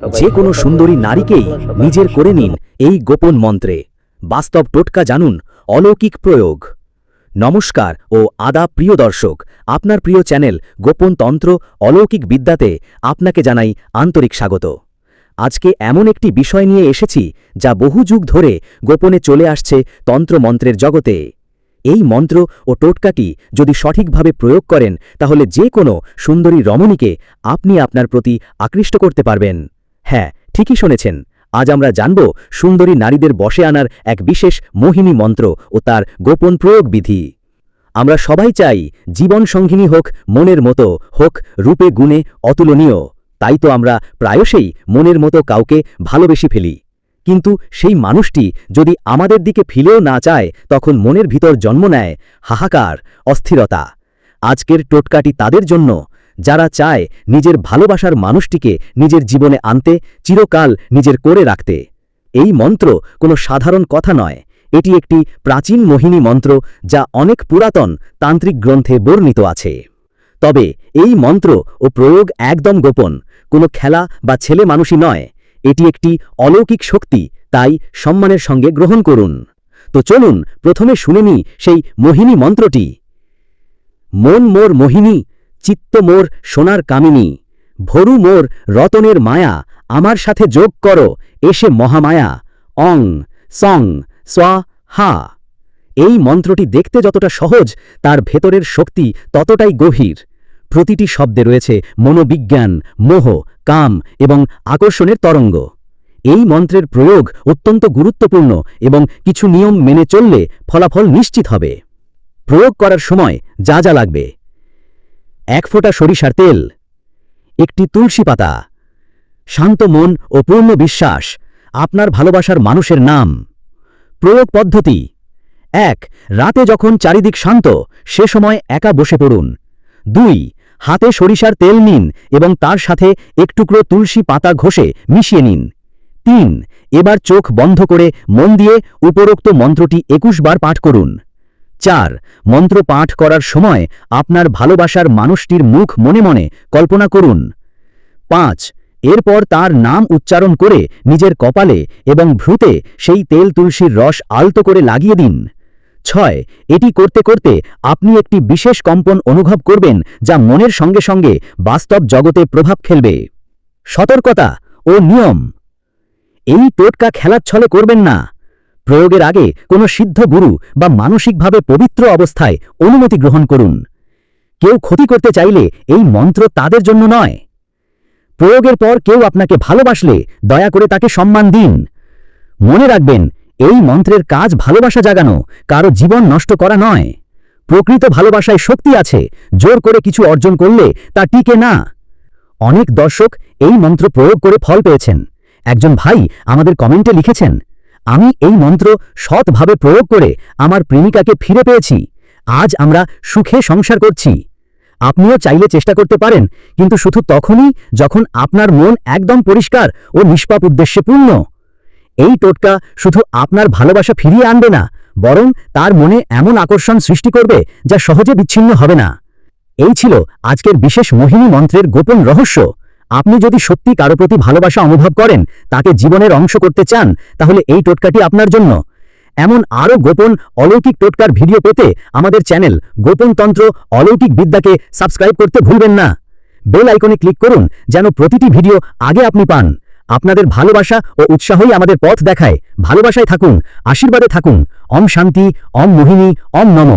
যে কোনো সুন্দরী নারীকেই নিজের করে নিন এই গোপন মন্ত্রে। বাস্তব টোটকা জানুন, অলৌকিক প্রয়োগ। নমস্কার ও আদা প্রিয় দর্শক, আপনার প্রিয় চ্যানেল গোপন তন্ত্র অলৌকিক বিদ্যাতে আপনাকে জানাই আন্তরিক স্বাগত। আজকে এমন একটি বিষয় নিয়ে এসেছি যা বহু যুগ ধরে গোপনে চলে আসছে তন্ত্রমন্ত্রের জগতে। এই মন্ত্র ও টোটকাটি যদি সঠিকভাবে প্রয়োগ করেন, তাহলে যে কোনো সুন্দরী রমণীকে আপনি আপনার প্রতি আকৃষ্ট করতে পারবেন। হ্যাঁ ঠিকই শুনেছেন। আজ আমরা জানব সুন্দরী নারীদের বসে আনার এক বিশেষ মোহিনী মন্ত্র ও তার গোপন প্রয়োগ বিধি। আমরা সবাই চাই জীবন সঙ্গিনী হোক, মনের মতো হোক, রূপে গুণে অতুলনীয়। তাই তো আমরা প্রায়শই মনের মতো কাউকে ভালোবেসে ফেলি। কিন্তু সেই মানুষটি যদি আমাদের দিকে ফিরেও না চায়, তখন মনের ভিতর জন্ম নেয় হাহাকার, অস্থিরতা। আজকের টোটকাটি তাদের জন্য। যারা চায় নিজের ভালোবাসার মানুষটিকে নিজের জীবনে আনতে, চিরকাল নিজের করে রাখতে। এই মন্ত্র কোনো সাধারণ কথা নয়। এটি একটি প্রাচীন মোহিনী মন্ত্র যা অনেক পুরাতন তান্ত্রিক গ্রন্থে বর্ণিত আছে। তবে এই মন্ত্র ও প্রয়োগ একদম গোপন, কোনো খেলা বা ছেলে মানুষই নয়। এটি একটি অলৌকিক শক্তি, তাই সম্মানের সঙ্গে গ্রহণ করুন। তো চলুন প্রথমে শুনে সেই মোহিনী মন্ত্রটি। মন মোর মোহিনী চিত্ত মোর সোনার কামিনী, ভরু মোর রতনের মায়া, আমার সাথে যোগ করো, এসে মহামায়া। অং, সং, স্বা, হা। এই মন্ত্রটি দেখতে যতটা সহজ, তার ভেতরের শক্তি ততটাই গভীর। প্রতিটি শব্দে রয়েছে মনোবিজ্ঞান, মোহ, কাম এবং আকর্ষণের তরঙ্গ। এই মন্ত্রের প্রয়োগ অত্যন্ত গুরুত্বপূর্ণ এবং কিছু নিয়ম মেনে চললে ফলাফল নিশ্চিত হবে। প্রয়োগ করার সময় যা যা লাগবে। এক ফোঁটা সরিষার তেল, একটি তুলসী পাতা, শান্ত মন ও পূর্ণ বিশ্বাস, আপনার ভালোবাসার মানুষের নাম। প্রয়োগ পদ্ধতি, এক, রাতে যখন চারিদিক শান্ত, সে সময় একা বসে পড়ুন। দুই, হাতে সরিষার তেল নিন এবং তার সাথে একটুকরো তুলসী পাতা ঘষে মিশিয়ে নিন। তিন, এবার চোখ বন্ধ করে মন দিয়ে উপরোক্ত মন্ত্রটি একুশ বার পাঠ করুন। চার, মন্ত্র পাঠ করার সময় আপনার ভালোবাসার মানুষটির মুখ মনে মনে কল্পনা করুন। পাঁচ, এরপর তার নাম উচ্চারণ করে নিজের কপালে এবং ভ্রুতে সেই তেল তুলসীর রস আলতো করে লাগিয়ে দিন। ছয়, এটি করতে করতে আপনি একটি বিশেষ কম্পন অনুভব করবেন যা মনের সঙ্গে সঙ্গে বাস্তব জগতে প্রভাব ফেলবে। সতর্কতা ও নিয়ম। এই টোটকা খেলার ছলে করবেন না। প্রয়োগের আগে কোনো সিদ্ধ গুরু বা মানসিকভাবে পবিত্র অবস্থায় অনুমতি গ্রহণ করুন। কেউ ক্ষতি করতে চাইলে এই মন্ত্র তাদের জন্য নয়। প্রয়োগের পর কেউ আপনাকে ভালোবাসলে দয়া করে তাকে সম্মান দিন। মনে রাখবেন, এই মন্ত্রের কাজ ভালোবাসা জাগানো, কারও জীবন নষ্ট করা নয়। প্রকৃত ভালোবাসায় শক্তি আছে, জোর করে কিছু অর্জন করলে তা টিকে না। অনেক দর্শক এই মন্ত্র প্রয়োগ করে ফল পেয়েছেন। একজন ভাই আমাদের কমেন্টে লিখেছেন আমি এই মন্ত্র সৎভাবে প্রয়োগ করে আমার প্রেমিকাকে ফিরে পেয়েছি। আজ আমরা সুখে সংসার করছি। আপনিও চাইলে চেষ্টা করতে পারেন, কিন্তু শুধু তখনই যখন আপনার মন একদম পরিষ্কার ও নিষ্পাপ উদ্দেশ্যে পূর্ণ। এই টোটকা শুধু আপনার ভালোবাসা ফিরিয়ে আনবে না, বরং তার মনে এমন আকর্ষণ সৃষ্টি করবে যা সহজে বিচ্ছিন্ন হবে না। এই ছিল আজকের বিশেষ মোহিনী মন্ত্রের গোপন রহস্য। আপনি যদি সত্যি কারও প্রতি ভালোবাসা অনুভব করেন, তাকে জীবনের অংশ করতে চান, তাহলে এই টোটকাটি আপনার জন্য। এমন আরও গোপন অলৌকিক টোটকার ভিডিও পেতে আমাদের চ্যানেল গোপন তন্ত্র অলৌকিক বিদ্যাকে সাবস্ক্রাইব করতে ভুলবেন না। বেল আইকনে ক্লিক করুন যেন প্রতিটি ভিডিও আগে আপনি পান। আপনাদের ভালোবাসা ও উৎসাহই আমাদের পথ দেখায়। ভালোবাসায় থাকুন, আশীর্বাদে থাকুন। অম শান্তি অম মোহিনী অম নম।